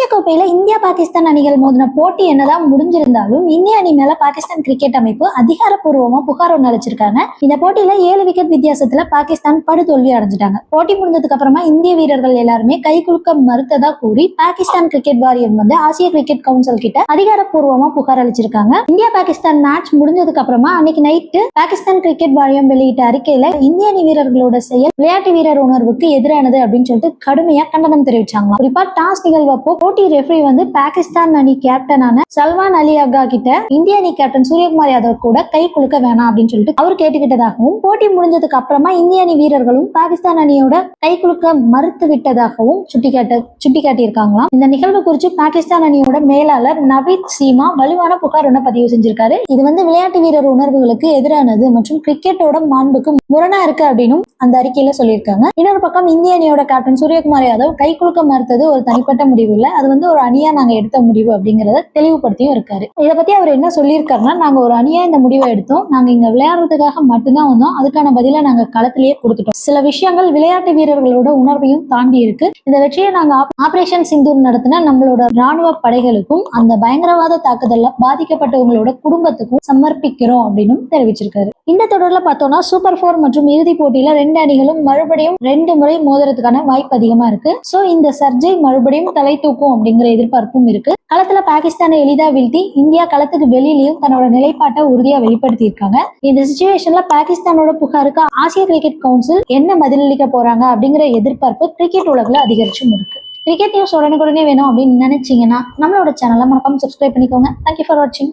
ஆசிய கோப்பையில இந்தியா பாகிஸ்தான் அணிகள் மோதின போட்டி என்னதான் முடிஞ்சிருந்தாலும் இந்திய அணி மேல பாகிஸ்தான் கிரிக்கெட் அமைப்பு அதிகாரப்பூர்வமா புகார் ஒன்று அளிச்சிருக்காங்க. இந்த போட்டியில ஏழு விக்கெட் வித்தியாசத்துல பாகிஸ்தான் படுதோல்வி அடைஞ்சிட்டாங்க. போட்டி முடிஞ்சதுக்கு அப்புறமா இந்திய வீரர்கள் எல்லாருமே கை குலுக்க மறுத்ததா கூறி பாகிஸ்தான் கிரிக்கெட் வாரியம் வந்து ஆசிய கிரிக்கெட் கவுன்சில் கிட்ட அதிகாரப்பூர்வமா புகார் அளிச்சிருக்காங்க. இந்தியா பாகிஸ்தான் மேட்ச் முடிஞ்சதுக்கு அப்புறமா அன்னைக்கு நைட்டு பாகிஸ்தான் கிரிக்கெட் வாரியம் வெளியிட்ட அறிக்கையில இந்திய அணி வீரர்களோட செயல் விளையாட்டு வீரர் உணர்வுக்கு எதிரானது அப்படின்னு சொல்லிட்டு கடுமையா கண்டனம் தெரிவிச்சாங்க குறிப்பா டாஸ் நிகழ்வப்போ போட்டி ரெஃபரி வந்து பாகிஸ்தான் அணி கேப்டனான சல்மான் அலி அகா கிட்ட இந்திய அணி கேப்டன் சூரியகுமார் யாதவ் கூட கை குலுக்க வேணாம் அப்படின்னு சொல்லிட்டு அவர் கேட்டுக்கிட்டதாகவும் போட்டி முடிஞ்சதுக்கு அப்புறமா இந்திய அணி வீரர்களும் பாகிஸ்தான் அணியோட கை குலுக்க மறுத்து விட்டதாகவும் சுட்டிக்காட்ட சுட்டிக்காட்டியிருக்காங்களாம். இந்த நிகழ்வு குறித்து பாகிஸ்தான் அணியோட மேலாளர் நவீத் சீமா வலுவான புகார் ஒன்று பதிவு செஞ்சிருக்காரு. இது வந்து விளையாட்டு வீரர் உணர்வுகளுக்கு எதிரானது மற்றும் கிரிக்கெட்டோட மாண்புக்கு முரணா இருக்கு அப்படின்னும் அந்த அறிக்கையில சொல்லியிருக்காங்க. இன்னொரு பக்கம் இந்திய அணியோட கேப்டன் சூரியகுமார் யாதவ் கை குலுக்க மறுத்தது ஒரு தனிப்பட்ட முடிவு இல்லை. அது வந்து ஒரு அணியா நாங்க எடுத்த முடிவு அப்படிங்கறத தெளிவுபடுத்தியும் இருக்காரு. இதை பத்தி அவர் என்ன சொல்லியிருக்காருன்னா நாங்க ஒரு அணியா இந்த முடிவை எடுத்தோம். நாங்க இங்க விளையாடுறதுக்காக மட்டும்தான் வந்தோம். அதுக்கான பதிலை நாங்க களத்திலேயே கொடுத்துட்டோம். சில விஷயங்கள் விளையாட்டு வீரர்களோட உணர்வையும் தாண்டி இருக்கு. இந்த வெற்றியை நாங்க ஆப்- ஆபரேஷன் சிந்தூர் நடத்தின நம்மளோட ராணுவ படைகளுக்கும் அந்த பயங்கரவாத தாக்குதல்ல பாதிக்கப்பட்டவங்களோட குடும்பத்துக்கும் சமர்ப்பிக்கிறோம் அப்படின்னும் தெரிவிச்சிருக்காரு. இந்த தொடர்ல பார்த்தோம்னா சூப்பர் ஃபோர் மற்றும் இறுதிப் போட்டியில ரெண்டு அணிகளும் மறுபடியும் ரெண்டு முறை மோதுறதுக்கான வாய்ப்பு அதிகமா இருக்கு. சோ இந்த சர்ஜை மறுபடியும் தலை தூக்கும் அப்படிங்கிற எதிர்பார்ப்பும் இருக்கு. களத்துல பாகிஸ்தானை எளிதா வீழ்த்தி இந்தியா களத்துக்கு வெளியிலயும் தன்னோட நிலைப்பாட்டை உறுதியா வெளிப்படுத்தி இருக்காங்க இந்த சுச்சுவேஷன்ல பாகிஸ்தானோட புகாருக்கு ஆசிய கிரிக்கெட் கவுன்சில் என்ன பதிலளிக்க போறாங்க அப்படிங்கிற எதிர்பார்ப்பு கிரிக்கெட் உலகில் அதிகரிச்சும் இருக்கு. கிரிக்கெட் நியூஸ் உடனுக்குடனே வேணும் அப்படின்னு நினைச்சீங்கன்னா நம்மளோட சேனலை மறக்காம சப்ஸ்கிரைப் பண்ணிக்கோங்க. தேங்க்யூ ஃபார் வாட்சிங்